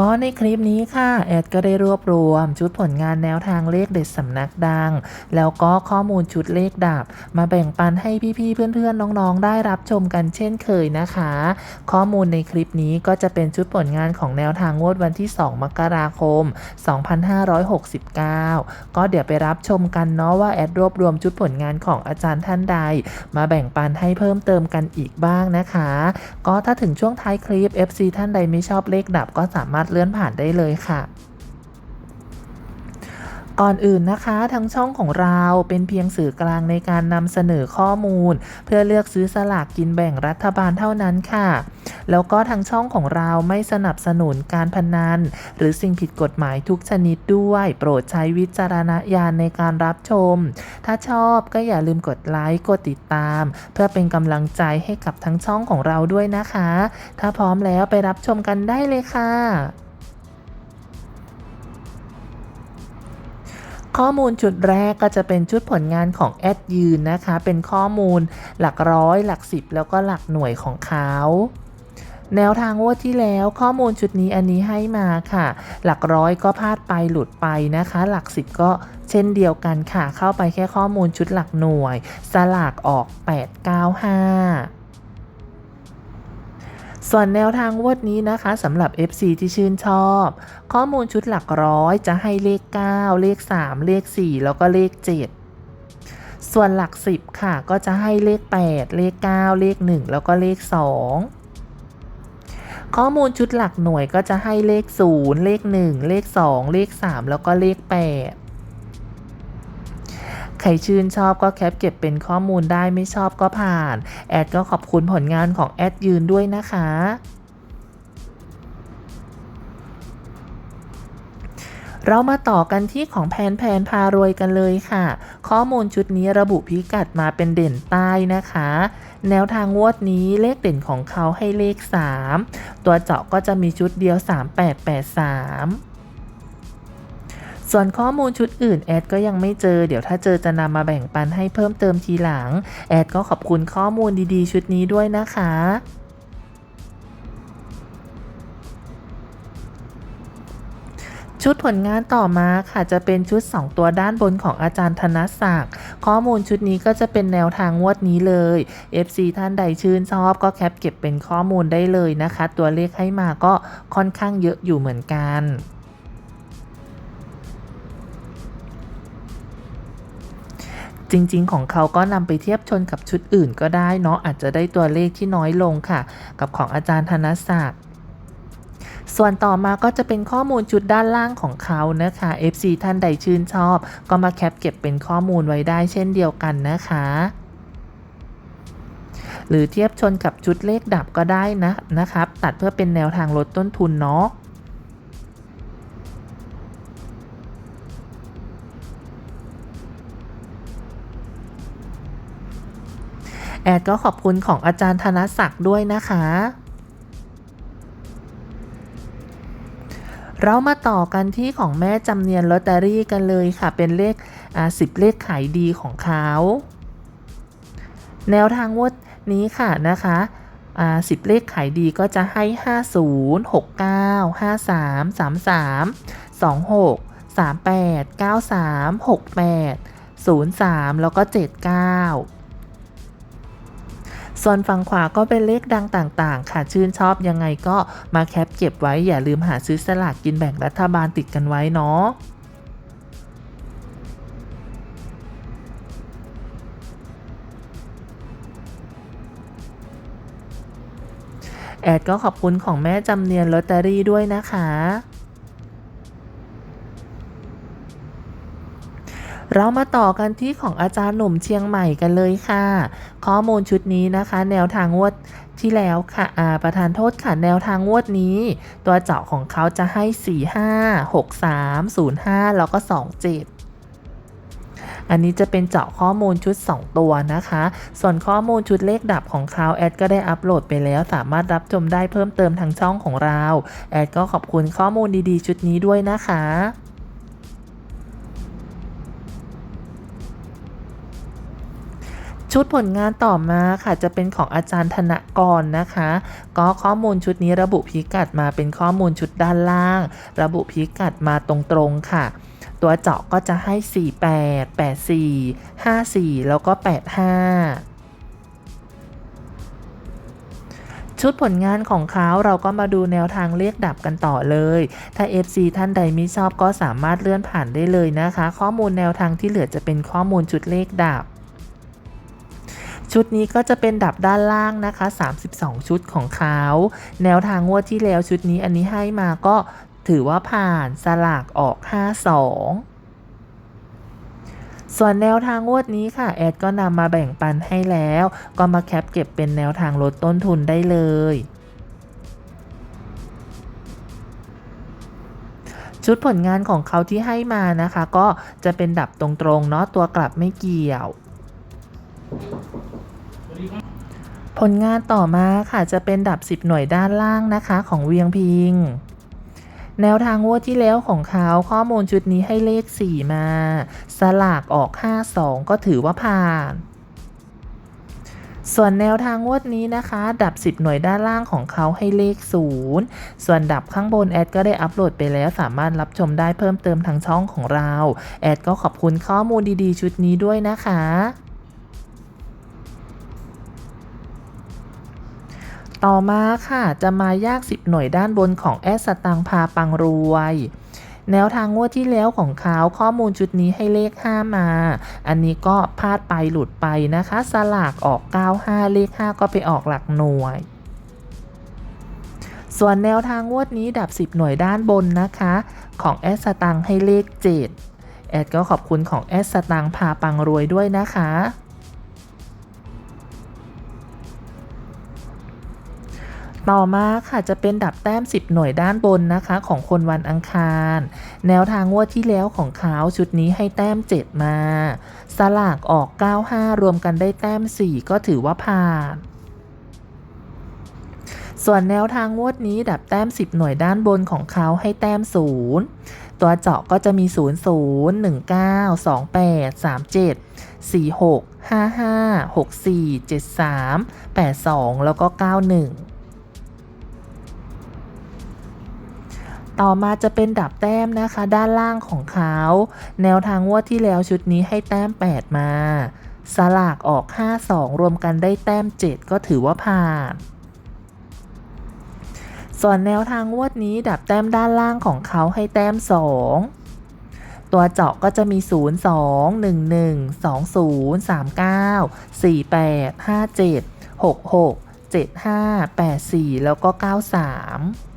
ก็ในคลิปนี้ค่ะ แอดก็ได้รวบรวม ชุดผลงานแนวทางเลขเด็ดสำนักดัง แล้วก็ข้อมูลชุดเลขดับ มาแบ่งปันให้พี่ๆเพื่อนๆน้องๆ ได้รับชมกันเช่นเคยนะคะ ข้อมูลในคลิปนี้ก็จะเป็นชุดผลงานของแนวทางงวดวันที่ 2 มกราคม 2569 ก็เดี๋ยวไปรับชมกันเนาะว่าแอดรวบรวมชุดผลงานของอาจารย์ท่านใด มาแบ่งปันให้เพิ่มเติมกันอีกบ้างนะคะ ก็ถ้าถึงช่วงท้ายคลิป FC ท่านใดไม่ชอบเลขดับก็สามารถเลื่อนผ่านได้เลยค่ะ ก่อนอื่นนะคะทั้งช่องของเราเป็นเพียงสื่อกลางในการนำเสนอข้อมูล เพื่อเลือกซื้อสลากกินแบ่งรัฐบาลเท่านั้นค่ะ แล้วก็ทางช่องของเราไม่สนับสนุนการพนัน หรือสิ่งผิดกฎหมายทุกชนิดด้วย โปรดใช้วิจารณญาณในการรับชม ถ้าชอบก็อย่าลืมกดไลค์กดติดตาม เพื่อเป็นกำลังใจให้กับทั้งช่องของเราด้วยนะคะ ถ้าพร้อมแล้วไปรับชมกันได้เลยค่ะข้อมูลชุดแรกก็จะเป็นชุดผลงานของแอดยืนนะคะ เป็นข้อมูลหลักร้อย หลักสิบแล้วก็หลักหน่วยของเขา แนวทางงวดที่แล้วข้อมูลชุดนี้อันนี้ให้มาค่ะ หลักร้อยก็พลาดไปหลุดไปนะคะ หลักสิบก็เช่นเดียวกันค่ะ เข้าไปแค่ข้อมูลชุดหลักหน่วย สลากออก 895ส่วนแนวทางงวดนี้นะคะสำหรับ FC ที่ชื่นชอบ ข้อมูลชุดหลักร้อยจะให้เลข 9 เลข 3 เลข 4 แล้วก็เลข 7 ส่วนหลัก 10 ค่ะก็จะให้เลข 8 เลข 9 เลข 1 แล้วก็เลข 2 ข้อมูลชุดหลักหน่วยก็จะให้เลข 0 เลข 1 เลข 2 เลข 3 แล้วก็เลข 8 ใครชื่นชอบก็แคปเก็บเป็นข้อมูลได้ไม่ชอบก็ผ่าน แอดก็ขอบคุณผลงานของแอดยืนด้วยนะคะ เรามาต่อกันที่ของแพนแพนพารวยกันเลยค่ะ ข้อมูลชุดนี้ระบุพิกัดมาเป็นเด่นใต้นะคะ แนวทางงวดนี้เลขเด่นของเขาให้เลข 3 ตัวเจาะก็จะมีชุดเดียว 3883ส่วนข้อมูลชุดอื่นแอดก็ยังไม่เจอ เดี๋ยวถ้าเจอจะนำมาแบ่งปันให้เพิ่มเติมทีหลัง แอดก็ขอบคุณข้อมูลดีๆ ชุดนี้ด้วยนะคะ ชุดผลงานต่อมาค่ะจะเป็นชุด 2 ตัวด้านบนของอาจารย์ธนศักดิ์ข้อมูลชุดนี้ก็จะเป็นแนวทางงวดนี้เลย FC ท่านใดชื่นชอบก็แคปเก็บเป็นข้อมูลได้เลยนะคะ ตัวเลขให้มาก็ค่อนข้างเยอะอยู่เหมือนกันจริง ๆ ของเขาก็นำไปเทียบชนกับชุดอื่นก็ได้เนาะอาจจะได้ตัวเลขที่น้อยลงค่ะ กับของอาจารย์ธนศักดิ์ ส่วนต่อมาก็จะเป็นข้อมูลชุดด้านล่างของเขานะคะ FC ท่านใดชื่นชอบ ก็มาแคปเก็บเป็นข้อมูลไว้ได้เช่นเดียวกันนะคะหรือเทียบชนกับชุดเลขดับก็ได้นะนะครับ ตัดเพื่อเป็นแนวทางลดต้นทุนเนาะแอดก็ขอบคุณของอาจารย์ธนศักดิ์ด้วยนะคะ เรามาต่อกันที่ของแม่จำเนียนลอตเตอรี่กันเลยค่ะ เป็นเลขอ่าสิบเลขขายดีของเขา แนวทางวดนี้ค่ะนะคะอ่าสิบเลขขายดีก็จะให้ 50 69 53 33 26 38 93 68 03 แล้วก็ 79 ส่วนฝั่งขวาก็เป็นเลขดังต่างๆ ค่ะ ชื่นชอบยังไงก็มาแคปเก็บไว้ อย่าลืมหาซื้อสลากกินแบ่งรัฐบาลติดกันไว้เนาะแอดก็ขอบคุณของแม่จำเนียนลอตเตอรี่ด้วยนะคะ เรามาต่อกันที่ของอาจารย์หนุ่มเชียงใหม่กันเลยค่ะ ข้อมูลชุดนี้นะคะ แนวทางงวดที่แล้วค่ะอาประธานโทษค่ะแนวทางงวดนี้ ตัวเจาะของเขาจะให้ 4 5 6 3 0 5 แล้วก็ 27อันนี้จะเป็นเจาะข้อมูลชุด 2 ตัวนะคะ ส่วนข้อมูลชุดเลขดับของเขาแอดก็ได้อัปโหลดไปแล้ว สามารถรับชมได้เพิ่มเติมทางช่องของเรา แอดก็ขอบคุณข้อมูลดีๆ ชุดนี้ด้วยนะคะ ชุดผลงานต่อมาค่ะจะเป็นของอาจารย์ธนกรนะคะ ก็ข้อมูลชุดนี้ระบุพิกัดมาเป็นข้อมูลชุดด้านล่าง ระบุพิกัดมาตรงๆค่ะ ตัวเจาะก็จะให้ 48 84 54 แล้วก็ 85ชุดผลงานของเขาเราก็มาดูแนวทางเรียกดับกันต่อเลย ถ้า FC ท่านใดไม่ชอบก็สามารถเลื่อนผ่านได้เลยนะคะ ข้อมูลแนวทางที่เหลือจะเป็นข้อมูลชุดเลขดับ ชุดนี้ก็จะเป็นดับด้านล่างนะคะ 32 ชุดของเขาแนวทางงวดที่แล้วชุดนี้อันนี้ให้มาก็ถือว่าผ่านสลากออก 52ส่วนแนวทางงวดนี้ค่ะ แอดก็นำมาแบ่งปันให้แล้ว ก็มาแคปเก็บเป็นแนวทางลดต้นทุนได้เลย ชุดผลงานของเขาที่ให้มานะคะ ก็จะเป็นดับตรงๆเนาะตัวกลับไม่เกี่ยว ผลงานต่อมาค่ะจะเป็นดับ 10 หน่วยด้านล่างนะคะของเวียงพิง แนวทางงวดที่แล้วของเขาข้อมูลชุดนี้ให้เลข 4 มา สลากออก 52 ก็ถือว่าผ่านส่วนแนวทางงวดนี้นะคะ ดับ 10 หน่วยด้านล่างของเขาให้เลข 0 ส่วนดับข้างบนแอดก็ได้อัปโหลดไปแล้วสามารถรับชมได้เพิ่มเติมทางช่องของเรา แอดก็ขอบคุณข้อมูลดีๆ ชุดนี้ด้วยนะคะ ต่อมาค่ะ จะมายาก 10 หน่วยด้านบนของแอดสตังพาปังรวย แนวทางงวดที่แล้วของเขาข้อมูลชุดนี้ให้เลข 5 มา อันนี้ก็พลาดไปหลุดไปนะคะ สลากออก 95 เลข 5 ก็ไปออกหลักหน่วยส่วนแนวทางงวดนี้ดับ 10 หน่วยด้านบนนะคะ ของแอดสตังให้เลข 7 แอดก็ขอบคุณของแอดสตังพาปังรวยด้วยนะคะ ต่อมาค่ะจะเป็นดับแต้ม 10 หน่วยด้านบนนะคะของคนวันอังคาร แนวทางงวดที่แล้วของเขาชุดนี้ให้แต้ม 7 มา สลากออก 95 รวมกันได้แต้ม 4 ก็ถือว่าผ่านส่วนแนวทางงวดนี้ดับแต้ม 10 หน่วยด้านบนของเขาให้แต้ม 0 ตัวเจาะก็จะมี 0 0 1 9 2 8 3 7 4 6 5 5 6 4 7 3 8 2 แล้วก็ 91 ต่อมาจะเป็นดับแต้มนะคะ ด้านล่างของเขาแนวทางงวดที่แล้วชุดนี้ให้แต้ม 8 มา สลากออก 52 รวมกันได้แต้ม 7 ก็ถือว่าผ่านส่วนแนวทางงวดนี้ดับแต้มด้านล่างของเขาให้แต้ม 2 ตัวเจาะก็จะมี 0 2 1 1 2 0 3 9 4 8 5 7 6 6 7 5 8 4 แล้วก็ 93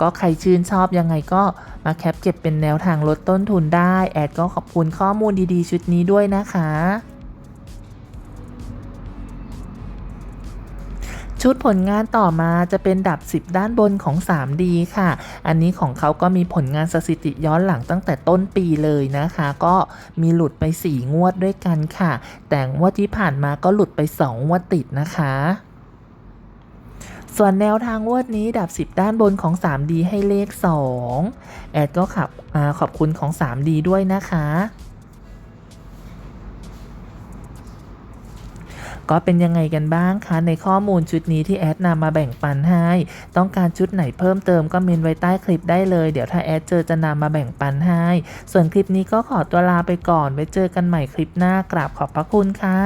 ก็ใครชื่นชอบยังไงก็มาแคปเก็บเป็นแนวทางลดต้นทุนได้ แอดก็ขอบคุณข้อมูลดีๆ ชุดนี้ด้วยนะคะ ชุดผลงานต่อมาจะเป็นดับ 10 ด้านบนของ 3D ค่ะ อันนี้ของเขาก็มีผลงานสถิติย้อนหลังตั้งแต่ต้นปีเลยนะคะ ก็มีหลุดไป 4 งวดด้วยกันค่ะ แต่งวดที่ผ่านมาก็หลุดไป 2 งวดติดนะคะ ส่วนแนวทางวดนี้ดับ 10 ด้านบนของ 3D ให้เลข 2 แอดก็ขับอขอบคุณของ 3D ด้วยนะคะ ก็เป็นยังไงกันบ้างคะ ในข้อมูลชุดนี้ที่แอดนำมาแบ่งปันให้ ต้องการชุดไหนเพิ่มเติมก็เมนไว้ใต้คลิปได้เลย เดี๋ยวถ้าแอดเจอจะนำมาแบ่งปันให้ ส่วนคลิปนี้ก็ขอตัวลาไปก่อน ไว้เจอกันใหม่คลิปหน้ากราบขอบพระคุณค่ะ